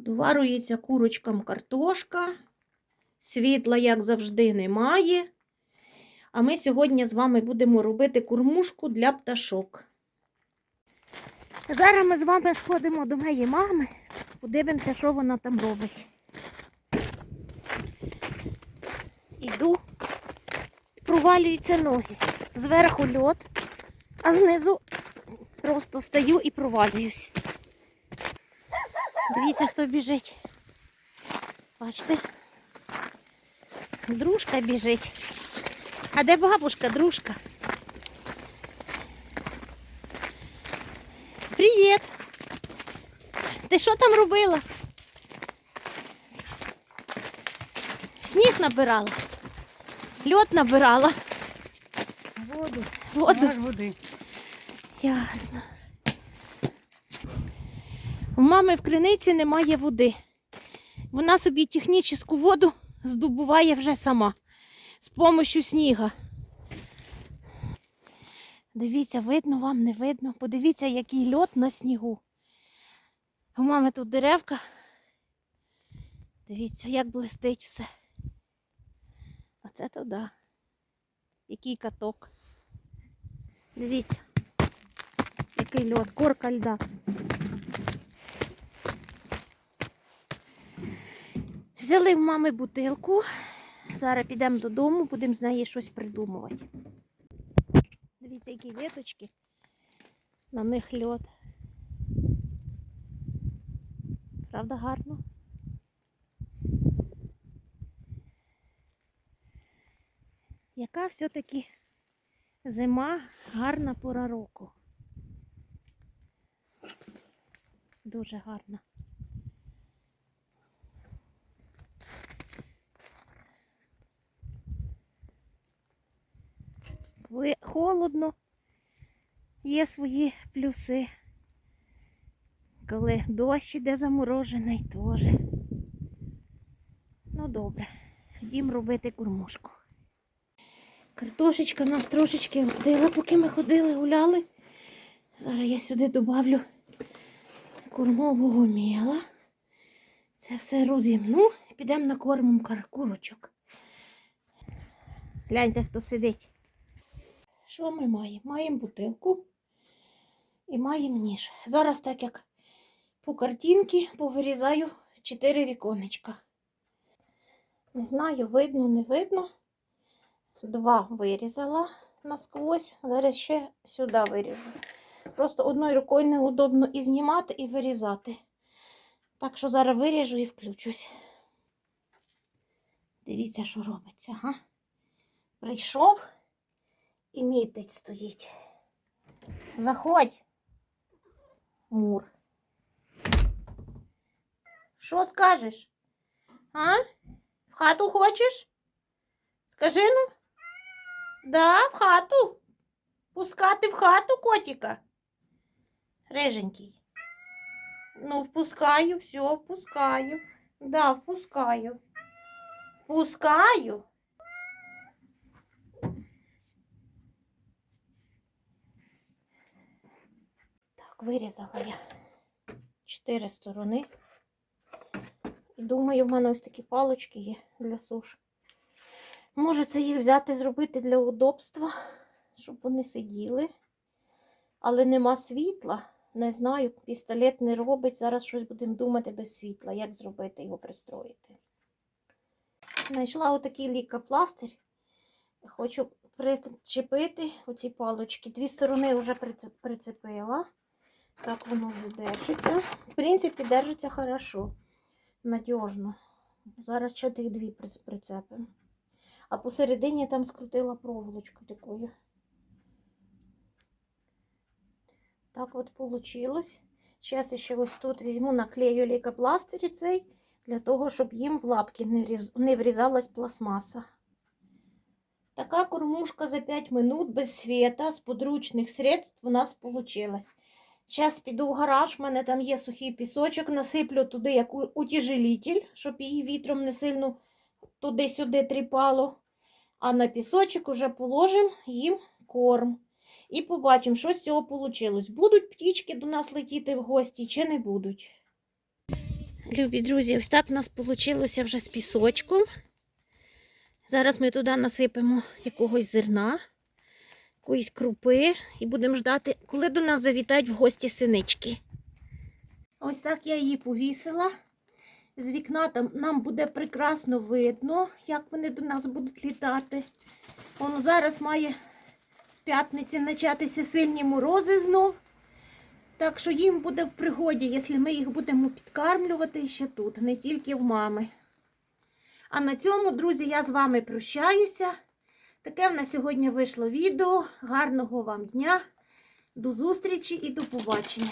Доварюється курочкам картошка. Світла, як завжди, немає. А ми сьогодні з вами будемо робити кормушку для пташок. Зараз ми з вами сходимо до моєї мами, подивимося, що вона там робить. Іду, провалюються ноги. Зверху льот, а знизу просто стою і провалююсь. Дивіться, хто біжить. Бачите? Дружка біжить. А де бабушка, дружка? Привіт! Ти що там робила? Сніг набирала. Льот набирала. Воду. Воду. Води. Ясно. У мами в криниці немає води. Вона собі технічну воду здобуває вже сама з допомогою сніга. Дивіться, видно вам, не видно. Подивіться, який льот на снігу. У мами тут деревка. Дивіться, як блистить все. Оце то да. Який каток. Дивіться. Який льот, корка льда. Взяли в мами бутилку. Зараз підемо додому, будемо з неї щось придумувати. Дивіться, які виточки. На них льот. Правда, гарно? Яка все-таки зима гарна пора року. Дуже гарна. Холодно, є свої плюси. Коли дощ іде заморожений, теж. Ну добре, ходім робити кормушку. Картошечка нас трошечки остила, поки ми ходили, гуляли. Зараз я сюди добавлю кормового міла. Це все розімну підемо накормимо курочок. Гляньте, хто сидить. Що ми маємо? Маємо бутилку і маємо ніж. Зараз, так як по картинці, повирізаю 4 віконечка. Не знаю, видно, не видно. Два вирізала насквозь. Зараз ще сюди виріжу. Просто одною рукою неудобно і знімати, і вирізати. Так що зараз виріжу і включусь. Дивіться, що робиться, га? Прийшов і мітить стоїть. Заходь. Мур. Що скажеш? А? В хату хочеш? Скажи ну. Да, в хату. Пускати в хату котика. Риженький. Ну, впускаю, все, впускаю. Да, впускаю. Впускаю. Вирізала я чотири сторони. І думаю, в мене ось такі палочки є для суш. Може це їх взяти, зробити для удобства, щоб вони сиділи. Але нема світла. Не знаю, пістолет не робить. Зараз щось будемо думати без світла, як зробити його пристроїти. Знайшла отакий лікопластир. Хочу причепити оці палочки. Дві сторони вже прицепила. Так воно держиться. В принципі, держиться хорошо, надіжно. Зараз ще тих дві прицепимо. А посередині там скрутила проволочку такою. Так от получилось. Зараз ще ось тут візьму, наклею лейкопластир цей, для того, щоб їм в лапки не врізалась пластмаса. Така кормушка за 5 минут без світа, з подручних средств у нас вийшла. Зараз піду в гараж, в мене там є сухий пісочок, насиплю туди як у- утяжелитель, щоб її вітром не сильно туди-сюди тріпало. А на пісочок уже положимо їм корм. І побачимо, що з цього вийшло. Будуть птічки до нас летіти в гості чи не будуть. Любі друзі, ось так в нас вийшло вже з пісочком. Зараз ми туди насипемо якогось зерна, якоїсь крупи і будемо ждати, коли до нас завітають в гості синички. Ось так я її повісила. З вікна там нам буде прекрасно видно, як вони до нас будуть літати. Воно зараз має з п'ятниці початися сильні морози знов. Так що їм буде в пригоді, якщо ми їх будемо підкармлювати ще тут, не тільки в мами. А на цьому, друзі, я з вами прощаюся. Таке в нас сьогодні вийшло відео. Гарного вам дня. До зустрічі і до побачення.